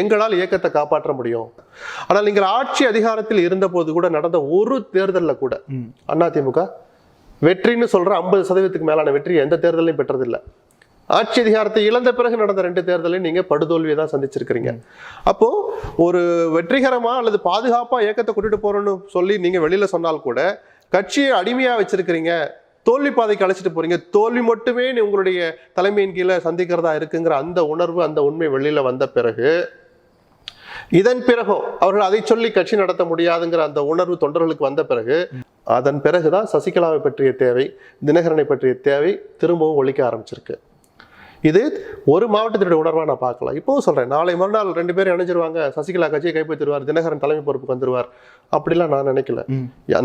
எங்களால் இயக்கத்தை காப்பாற்ற முடியும். ஆனால் நீங்கள் ஆட்சி அதிகாரத்தில் இருந்தபோது கூட நடந்த ஒரு தேர்தலில் கூட. அதிமுக வெற்றின்னு சொல்ற ஐம்பது சதவீதத்துக்கு மேலான வெற்றி எந்த தேர்தலையும் பெற்றதில்லை. ஆட்சி அதிகாரத்தை இழந்த பிறகு நடந்த ரெண்டு தேர்தலையும் நீங்க படுதோல்வியை தான் சந்திச்சிருக்கிறீங்க. அப்போ ஒரு வெற்றிகரமா அல்லது பாதுகாப்பா இயக்கத்தை கூட்டிட்டு போறோம்னு சொல்லி நீங்க வெளியில சொன்னால் கூட கட்சியை அடிமையா வச்சிருக்கிறீங்க. தோல்வி பாதைக்கு அழைச்சிட்டு போறீங்க. தோல்வி மட்டுமே நீ உங்களுடைய தலைமையின் கீழே சந்திக்கிறதா இருக்குங்கிற அந்த உணர்வு அந்த உண்மை வெளியில வந்த பிறகு இதன் பிறகும் அவர்கள் அதை சொல்லி கட்சி நடத்த முடியாதுங்கிற அந்த உணர்வு தொண்டர்களுக்கு வந்த பிறகு அதன் பிறகுதான் சசிகலாவை பற்றிய தேவை தினகரனை பற்றிய தேவை திரும்பவும் ஒழிக்க ஆரம்பிச்சிருக்கு. இது ஒரு மாவட்டத்தினுடைய உணர்வா நான் பார்க்கலாம் இப்பவும் சொல்றேன் நாளை மறுநாள் ரெண்டு பேரும் இணைஞ்சிருவாங்க சசிகலா கட்சியை கைப்பற்றிடுவார் தினகரன் தலைமை பொறுப்புக்கு வந்துருவார். அப்படிலாம் நான் நினைக்கல.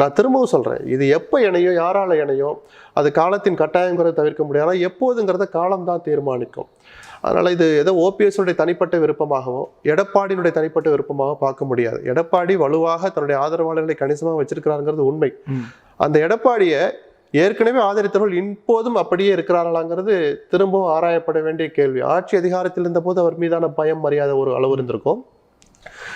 நான் திரும்பவும் சொல்றேன் இது எப்போ இணையும் யாரால இணையும் அது காலத்தின் கட்டாயங்கிறத தவிர்க்க முடியாது எப்போதுங்கிறத காலம் தான் தீர்மானிக்கும். அதனால இது ஏதோ ஓபிஎஸ் உடைய தனிப்பட்ட விருப்பமாகவோ எடப்பாடியினுடைய தனிப்பட்ட விருப்பமாக பார்க்க முடியாது. எடப்பாடி வலுவாக தன்னுடைய ஆதரவாளர்களை கணிசமாக வச்சிருக்கிறாருங்கிறது உண்மை. அந்த எடப்பாடியை ஏற்கனவே ஆதரித்தவர்கள் இப்போதும் அப்படியே இருக்கிறார்களாங்கிறது திரும்பவும் ஆராயப்பட வேண்டிய கேள்வி. ஆட்சி அதிகாரத்தில் இருந்தபோது அவர் மீதான பயம் மரியாதை ஒரு அளவு இருந்திருக்கும்.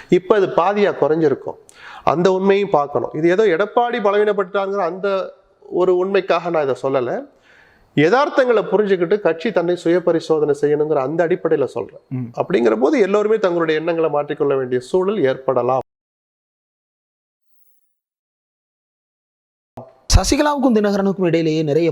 இப்போ அது பாதியா குறைஞ்சிருக்கும். அந்த உண்மையும் பார்க்கணும். இது ஏதோ எடப்பாடி பலவீனப்பட்டாங்கிற அந்த ஒரு உண்மைக்காக நான் இதை சொல்லலை. யதார்த்தங்களை புரிஞ்சுக்கிட்டு கட்சி தன்னை சுய பரிசோதனை செய்யணுங்கிற அந்த அடிப்படையில் சொல்றேன். ம். அப்படிங்கிற போது எல்லோருமே தங்களுடைய எண்ணங்களை மாற்றிக்கொள்ள வேண்டிய சூழல் ஏற்படலாம். சசிகலாவுக்கும் தினகரனுக்கும் இடையிலேயே நிறைய